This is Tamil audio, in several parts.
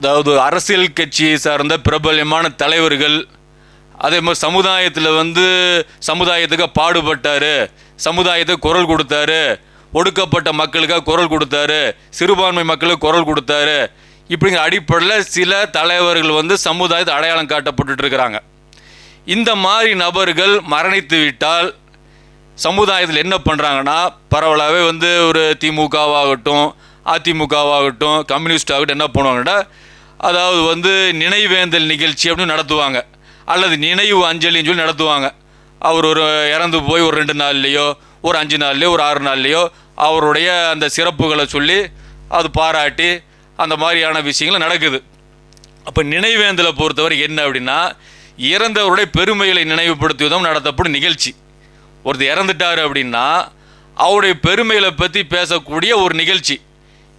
அதாவது அரசியல் கட்சியை சார்ந்த பிரபல்யமான தலைவர்கள் அதே மாதிரி சமுதாயத்தில் வந்து சமுதாயத்துக்கு பாடுபட்டாரு சமுதாயத்துக்கு குரல் கொடுத்தாரு ஒடுக்கப்பட்ட மக்களுக்காக குரல் கொடுத்தாரு சிறுபான்மை மக்களுக்கு குரல் கொடுத்தாரு. இப்படிங்கிற அடிப்படையில் சில தலைவர்கள் வந்து சமுதாயத்தை அடையாளம் காட்டப்பட்டுட்டு இருக்கிறாங்க. இந்த மாதிரி நபர்கள் மரணித்து விட்டால் சமுதாயத்தில் என்ன பண்ணுறாங்கன்னா பரவலாகவே வந்து ஒரு திமுகவாகட்டும் அதிமுகவாகட்டும் கம்யூனிஸ்ட் ஆகட்டும் என்ன பண்ணுவாங்கன்னா அதாவது வந்து நினைவேந்தல் நிகழ்ச்சி அப்படின்னு நடத்துவாங்க. அல்லது நினைவு அஞ்சலின்னு சொல்லி நடத்துவாங்க. அவர் ஒரு இறந்து போய் ஒரு ரெண்டு நாள்லேயோ ஒரு அஞ்சு நாள்லேயோ ஒரு ஆறு நாள்லேயோ அவருடைய அந்த சிறப்புகளை சொல்லி அது பாராட்டி அந்த மாதிரியான விஷயங்கள் நடக்குது. அப்போ நினைவேந்தலை பொறுத்தவரை என்ன அப்படின்னா இறந்தவருடைய பெருமைகளை நினைவுபடுத்துவதும் நடத்தப்படும் நிகழ்ச்சி. ஒருத்தர் இறந்துட்டார் அப்படின்னா அவருடைய பெருமைகளை பற்றி பேசக்கூடிய ஒரு நிகழ்ச்சி.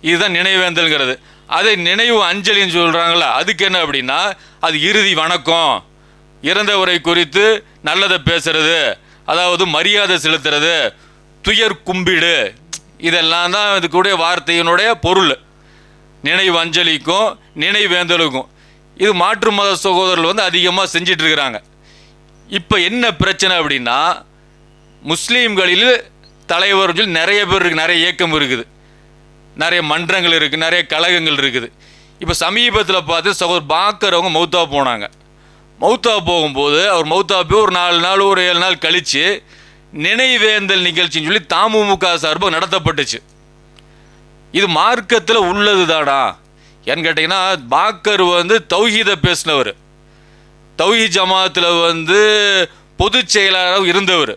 இதுதான் நினைவேந்தல்ங்கிறது. அதை நினைவு அஞ்சலின்னு சொல்கிறாங்களா அதுக்கு என்ன அப்படின்னா அது இறுதி வணக்கம். இறந்தவரை குறித்து நல்லதை பேசுறது அதாவது மரியாதை செலுத்துறது துயர் கும்பிடு. இதெல்லாம் தான் இதுக்குடைய வார்த்தையினுடைய பொருள். நினைவு அஞ்சலிக்கும் நினைவேந்தலுக்கும். இது மாற்று மத சகோதரர்கள் வந்து அதிகமாக செஞ்சிட்ருக்கிறாங்க இப்போ என்ன பிரச்சனை அப்படின்னா முஸ்லீம்களில் தலைவர் சொல்லி நிறைய பேர் இருக்குது நிறைய இயக்கம் இருக்குது. நிறைய மன்றங்கள் இருக்குது நிறைய கழகங்கள் இருக்குது. இப்போ சமீபத்தில் பார்த்து சகோதர் பாக்கர் அவங்க மௌத்தா போனாங்க. மௌத்தா போகும்போது அவர் மௌத்தா போய் ஒரு நாலு நாள் ஒரு ஏழு நாள் கழித்து நினைவேந்தல் நிகழ்ச்சின்னு சொல்லி தமுமுக சார்பாக நடத்தப்பட்டுச்சு. இது மார்க்கத்தில் உள்ளது தானா ஏன்னு கேட்டிங்கன்னா பாக்கர் வந்து தௌஹீதை பேசினவர். தௌஹி ஜமாத்தில் வந்து பொதுச் செயலாளராக இருந்தவர்.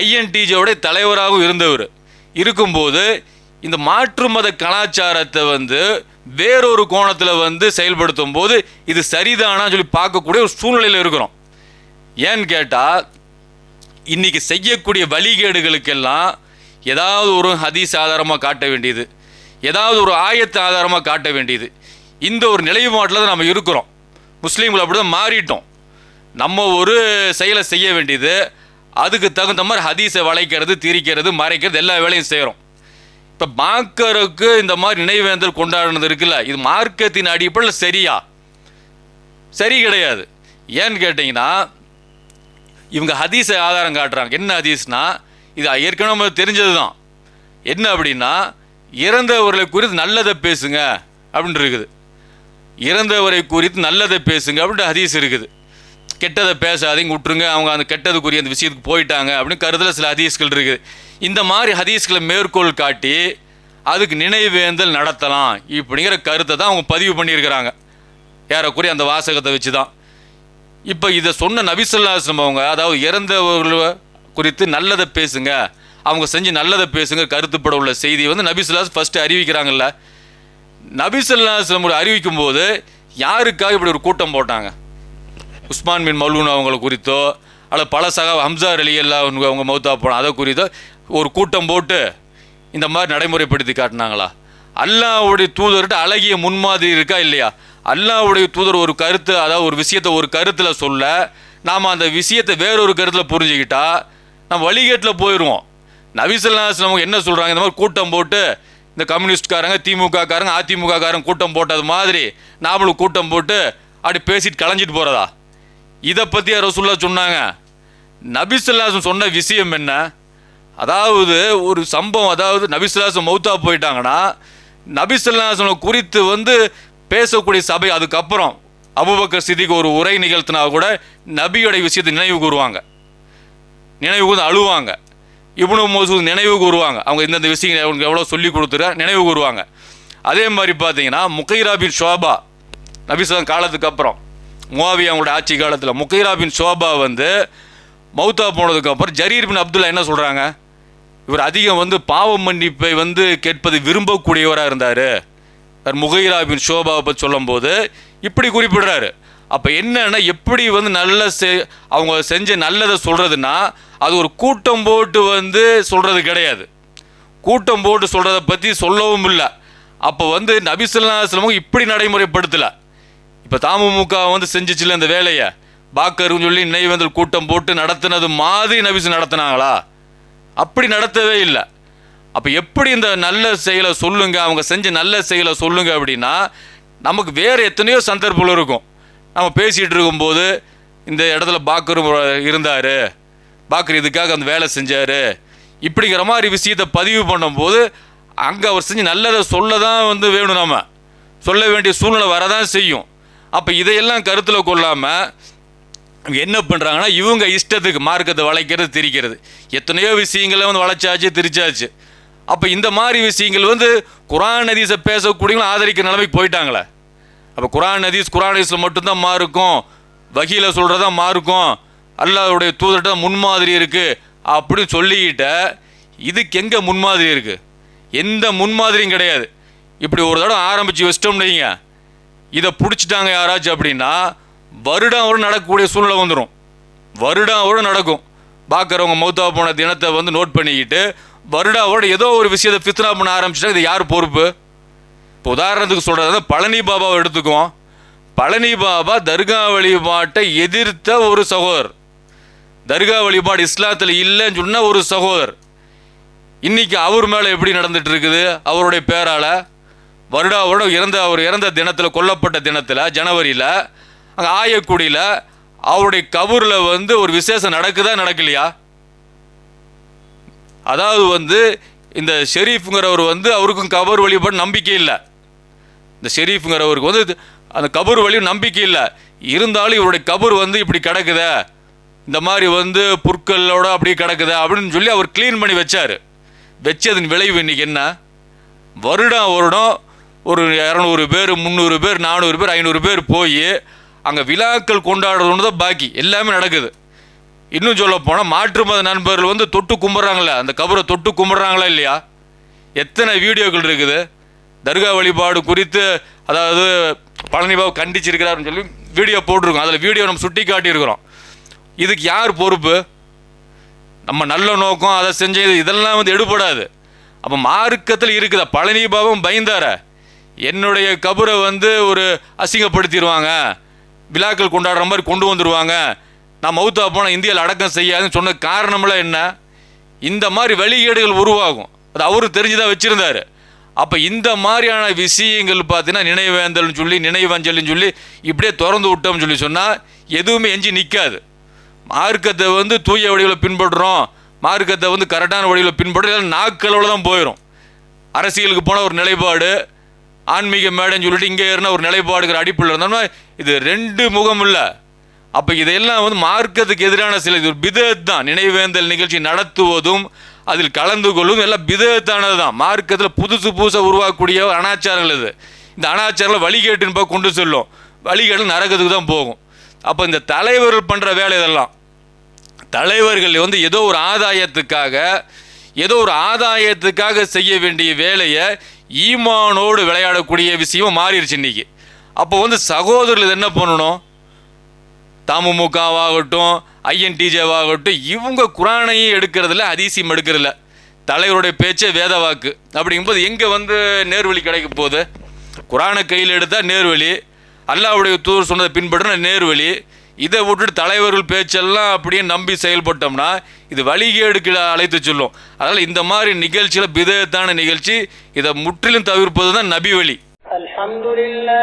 ஐஎன்டிஜியோட தலைவராகவும் இருந்தவர். இருக்கும்போது இந்த மாற்று மத கலாச்சாரத்தை வந்து வேறொரு கோணத்தில் வந்து செயல்படுத்தும் போது இது சரிதானான்னு சொல்லி பார்க்கக்கூடிய ஒரு சூழ்நிலையில் இருக்கிறோம். ஏன்னு கேட்டால் இன்னைக்கு செய்யக்கூடிய வழிகேடுகளுக்கெல்லாம் ஏதாவது ஒரு ஹதீஸ் ஆதாரமாக காட்ட வேண்டியது ஏதாவது ஒரு ஆயத்தை ஆதாரமாக காட்ட வேண்டியது. இந்த ஒரு நிலைப்பாட்டில் தான் நம்ம இருக்கிறோம். முஸ்லீம்கள் அப்படி தான் மாறிட்டோம். நம்ம ஒரு செயலை செய்ய வேண்டியது அதுக்கு தகுந்த மாதிரி ஹதீஸை வளைக்கிறது திரிக்கிறது மறைக்கிறது எல்லா வேலையும் செய்கிறோம் இப்போ மாக்கருக்கு இந்த மாதிரி நினைவேந்தல் கொண்டாடுனது இருக்குல்ல இது மார்க்கத்தின் அடிப்படையில் சரியா? சரி கிடையாது. ஏன்னு கேட்டிங்கன்னா இவங்க ஹதீஸை ஆதாரம் காட்டுறாங்க. என்ன ஹதீஸ்னா இது ஏற்கனவே நமக்கு தெரிஞ்சது தான் என்ன அப்படின்னா இறந்தவர்களை குறித்து நல்லதை பேசுங்க அப்படின்னு இருக்குது. இறந்தவரை குறித்து நல்லதை பேசுங்க அப்படின்ட்டு ஹதீஸ் இருக்குது. கெட்டதை பேசாதீங்க விட்டுருங்க. அவங்க அந்த கெட்டதுக்குரிய அந்த விஷயத்துக்கு போயிட்டாங்க அப்படின்னு கருத்தில் சில ஹதீஸ்கள் இருக்குது. இந்த மாதிரி ஹதீஸ்களை மேற்கோள் காட்டி அதுக்கு நினைவேந்தல் நடத்தலாம் இப்படிங்கிற கருத்தை தான் அவங்க பதிவு பண்ணியிருக்கிறாங்க. ஏறக்குறைய அந்த வாசகத்தை வச்சு தான் இப்போ இதை சொன்ன நபிசல்லாஸ்லம் அவங்க அதாவது இறந்தவர்கள் குறித்து நல்லதை பேசுங்க அவங்க செஞ்சு நல்லதை பேசுங்க கருத்துப்பட உள்ள செய்தி வந்து நபிசுல்லாஸ் ஃபஸ்ட்டு அறிவிக்கிறாங்கல்ல. நபிசல்லாஸ்லம் அறிவிக்கும் போது யாருக்காக இப்படி ஒரு கூட்டம் போட்டாங்க? உஸ்மான் பின் மல்ூன் அவங்கள குறித்தோ அல்லது பல சகா ஹம்சா அலி அல்லா அவங்க அவங்க மௌத்தா போன அதை குறித்தோ ஒரு கூட்டம் போட்டு இந்த மாதிரி நடைமுறைப்படுத்தி காட்டினாங்களா? அல்லாவுடைய தூதர்கிட்ட அழகிய முன்மாதிரி இருக்கா இல்லையா? அல்லாவுடைய தூதர் ஒரு கருத்து அதாவது ஒரு விஷயத்தை ஒரு கருத்தில் சொல்ல நாம் அந்த விஷயத்தை வேறொரு கருத்தில் புரிஞ்சுக்கிட்டா நம்ம வழிகேட்டில் போயிடுவோம் நபிசல்லாஸ்லாம் என்ன சொல்கிறாங்க இந்த மாதிரி கூட்டம் போட்டு இந்த கம்யூனிஸ்ட்காரங்க திமுககாரங்க அதிமுககாரங்க கூட்டம் போட்டது மாதிரி நாமளும் கூட்டம் போட்டு அப்படி பேசிட்டு களைஞ்சிட்டு போகிறதா இதை பற்றி ரசுல்லா சொன்னாங்க. நபிசுல்லாசம் சொன்ன விஷயம் என்ன? அதாவது ஒரு சம்பவம் அதாவது நபிசுல்லாசம் மௌத்தா போயிட்டாங்கன்னா நபிசுல்லாசனை குறித்து வந்து பேசக்கூடிய சபை அதுக்கப்புறம் அபுபக்கர் சிதிக்கு ஒரு உரை நிகழ்த்தினா கூட நபியோட விஷயத்தை நினைவு கூறுவாங்க. நினைவு கூர்ந்து அழுவாங்க. இப்னு மோசூத் நினைவு கூறுவாங்க. அவங்க இந்தந்த விஷயங்கள் அவங்களுக்கு எவ்வளோ சொல்லி கொடுத்துரு நினைவு கூறுவாங்க. அதே மாதிரி பார்த்தீங்கன்னா முகைராபின் ஷோபா நபிசுலாம் காலத்துக்கு அப்புறம் முவாவி அவங்களோட ஆட்சி காலத்தில் முகைரா பின் சோபா வந்து மௌத்தா போனதுக்கப்புறம் ஜரீர் பின் அப்துல்லா என்ன சொல்கிறாங்க இவர் அதிகம் வந்து பாவ மன்னிப்பை வந்து கேட்பது விரும்பக்கூடியவராக இருந்தார். முகைரா பின் ஷோபாவை பற்றி சொல்லும்போது இப்படி குறிப்பிடுறாரு. அப்போ என்னென்னா எப்படி வந்து நல்ல செ அவங்க செஞ்ச நல்லதை சொல்கிறதுனா அது ஒரு கூட்டம் போட்டு வந்து சொல்கிறது கிடையாது. கூட்டம் போட்டு சொல்கிறத பற்றி சொல்லவும் இல்லை. அப்போ வந்து நபிசுல்லாஸ்லமும் இப்படி நடைமுறைப்படுத்தலை. இப்போ தாமுமுக வந்து செஞ்சிச்சுல இந்த வேலையை? பாக்கருன்னு சொல்லி நினைவேந்தல் கூட்டம் போட்டு நடத்தினது மாதிரி நபிசு நடத்தினாங்களா? அப்படி நடத்தவே இல்லை. அப்போ எப்படி இந்த நல்ல செயலை சொல்லுங்க அவங்க செஞ்ச நல்ல செயலை சொல்லுங்க அப்படின்னா நமக்கு வேறு எத்தனையோ சந்தர்ப்பங்கள் இருக்கும். நம்ம பேசிகிட்டு இருக்கும்போது இந்த இடத்துல பாக்கர் இருந்தார் பாக்கர் இதுக்காக அந்த வேலை செஞ்சார் இப்படிங்கிற மாதிரி விஷயத்தை பதிவு பண்ணும்போது அங்கே அவர் செஞ்சு நல்லதை சொல்ல தான் வந்து வேணும் நம்ம சொல்ல வேண்டிய சூழ்நிலை வரதான் செய்யும். அப்போ இதையெல்லாம் கருத்தில் கொள்ளாமல் என்ன பண்ணுறாங்கன்னா இவங்க இஷ்டத்துக்கு மார்க்கத்தை வளைக்கிறது திரிக்கிறது. எத்தனையோ விஷயங்களை வந்து வளைச்சாச்சு திரிச்சாச்சு. அப்போ இந்த மாதிரி விஷயங்கள் வந்து குரான் நதீஸை பேசக்கூடியவங்களும் ஆதரிக்கிற நிலைமைக்கு போயிட்டாங்களே. அப்போ குரான் நதீஸ் குரான் நதீஸில் மட்டும்தான் மாறுக்கும் வகீல சொல்கிறதா மாறுக்கும் அல்லாவுடைய தூதர்கிட்ட முன்மாதிரி இருக்குது அப்படின்னு சொல்லிக்கிட்ட இதுக்கு எங்கே முன்மாதிரி இருக்குது எந்த முன்மாதிரியும் கிடையாது. இப்படி ஒரு தடவை ஆரம்பித்து வச்சிட்டோம்னு வைங்க. இதை பிடிச்சிட்டாங்க யாராச்சும் அப்படின்னா வருடம் வரும் நடக்கக்கூடிய சூழ்நிலை வந்துடும் வருடம் வரும் நடக்கும். பார்க்குறவங்க மௌத்தா போன தினத்தை வந்து நோட் பண்ணிக்கிட்டு வருடாவோட ஏதோ ஒரு விஷயத்தை ஃபித்னா பண்ண ஆரம்பிச்சிட்டா இது யார் பொறுப்பு? இப்போ உதாரணத்துக்கு சொல்கிறது பழனி பாபாவை எடுத்துக்குவோம். பழனி பாபா தர்கா வழிபாட்டை எதிர்த்த ஒரு சகோதரர். தர்கா வழிபாடு இஸ்லாத்தில் இல்லைன்னு சொன்ன ஒரு சகோதரர். இன்றைக்கி அவர் மேலே எப்படி நடந்துட்டு இருக்குது? அவருடைய பேரால். வருடா வருடம் இறந்த அவர் இறந்த தினத்தில் கொல்லப்பட்ட தினத்தில் ஜனவரியில் அங்கே ஆயக்குடியில் அவருடைய கபூரில் வந்து ஒரு விசேஷம் நடக்குதா நடக்கலையா? அதாவது வந்து இந்த ஷெரீஃப்ங்கிறவர் வந்து அவருக்கும் கபர் வழிபாடு நம்பிக்கை இல்லை. இந்த ஷெரீஃப்ங்கிறவருக்கு வந்து அந்த கபூர் வழி நம்பிக்கை இல்லை. இருந்தாலும் இவருடைய கபூர் வந்து இப்படி கிடக்குதே இந்த மாதிரி வந்து புற்களோட அப்படி கிடக்குத அப்படின்னு சொல்லி அவர் க்ளீன் பண்ணி வச்சார். வச்சதன் விளைவு இன்னைக்கு என்ன? வருடம் வருடம் ஒரு இரநூறு பேர் முந்நூறு பேர் நானூறு பேர் ஐநூறு பேர் போய் அங்கே விழாக்கள் கொண்டாடுறது தான் பாக்கி. எல்லாமே நடக்குது. இன்னும் சொல்ல போனால் மாற்று மத நண்பர்கள் வந்து தொட்டு கும்பிட்றாங்களே அந்த கபரை தொட்டு கும்பிட்றாங்களா இல்லையா? எத்தனை வீடியோக்கள் இருக்குது? தர்கா வழிபாடு குறித்து அதாவது பழனிபாபு கண்டிச்சிருக்கிறாருன்னு சொல்லி வீடியோ போட்டிருக்கோம். அதில் வீடியோ நம்ம சுட்டி காட்டியிருக்கிறோம். இதுக்கு யார் பொறுப்பு? நம்ம நல்ல நோக்கம் அதை செஞ்சது இதெல்லாம் வந்து எடுபடாது. அப்போ மார்க்கத்தில் இருக்குதா? பழனி பாபம் பயந்தார? என்னுடைய கபரை வந்து ஒரு அசிங்கப்படுத்திடுவாங்க. விழாக்கள் கொண்டாடுற மாதிரி கொண்டு வந்துடுவாங்க. நான் மௌத்தா போனால் இந்தியாவில் அடக்கம் செய்யாதுன்னு சொன்ன காரணமெல்லாம் என்ன? இந்த மாதிரி வழிகேடுகள் உருவாகும். அது அவரு தெரிஞ்சுதான் வச்சுருந்தாரு. அப்போ இந்த மாதிரியான விஷயங்கள் பார்த்தீங்கன்னா நினைவேந்தல்னு சொல்லி நினைவஞ்சல்னு சொல்லி இப்படியே திறந்து விட்டோம்னு சொல்லி சொன்னால் எதுவுமே எஞ்சி நிற்காது மார்க்கத்தை வந்து தூய வடிவில் பின்பற்றுறோம். மார்க்கத்தை வந்து கரெக்டான வடிவில் பின்பற்றுறோம். நாக்களோட தான் போயிடும் அரசியலுக்கு போன ஒரு நிலைப்பாடு. ஆன்மீக மேடைன்னு சொல்லிட்டு இங்கே இருந்த ஒரு நிலைப்பாடுகிற அடிப்படையில் இருந்தோம்னா இது ரெண்டு முகம் இல்லை அப்போ இதையெல்லாம் வந்து மார்க்கத்துக்கு எதிரான சில இது ஒரு பிதத் தான் நினைவேந்தல் நிகழ்ச்சி நடத்துவதும் அதில் கலந்து கொள்வதும் எல்லாம் பிதத்தானது தான் மார்க்கத்தில் புதுசு புதுசாக உருவாக்கக்கூடிய அனாச்சாரங்கள் இது. இந்த அனாச்சாரங்களை வழிகேட்டுன்னு போய் கொண்டு செல்லும். வழிகேட்டு நரகத்துக்கு தான் போகும். அப்போ இந்த தலைவர்கள் பண்ணுற வேலை இதெல்லாம். தலைவர்கள் வந்து ஏதோ ஒரு ஆதாயத்துக்காக ஏதோ ஒரு ஆதாயத்துக்காக செய்ய வேண்டிய வேலையை ஈமானோடு விளையாடக்கூடிய விஷயமும் மாறிடுச்சு இன்னைக்கு. அப்போ வந்து சகோதரர்கள் என்ன பண்ணணும்? தமுமுகவாகட்டும் ஐஎன்டிஜேவாகட்டும் இவங்க குரானையும் எடுக்கிறதில்ல அதிசயம் எடுக்கிறதில்ல. தலைவருடைய பேச்சே வேத வாக்கு. அப்படிங்கும்போது எங்கே வந்து நேர்வழி கிடைக்க போகுது? குரானை கையில் எடுத்தால் நேர்வழி அல்லாஹ்வுடைய தூர் சொன்னதை பின்பற்றின நேர்வழி இதை விட்டுட்டு தலைவர்கள் பேச்செல்லாம் அப்படியே நம்பி செயல்பட்டோம்னா இது வழிகேடுக்கு அழைத்து சொல்லும். அதனால் இந்த மாதிரி நிகழ்ச்சியில் விதத்தான நிகழ்ச்சி இதை முற்றிலும் தவிர்ப்பது தான் நபி வழி அலமதுல்லா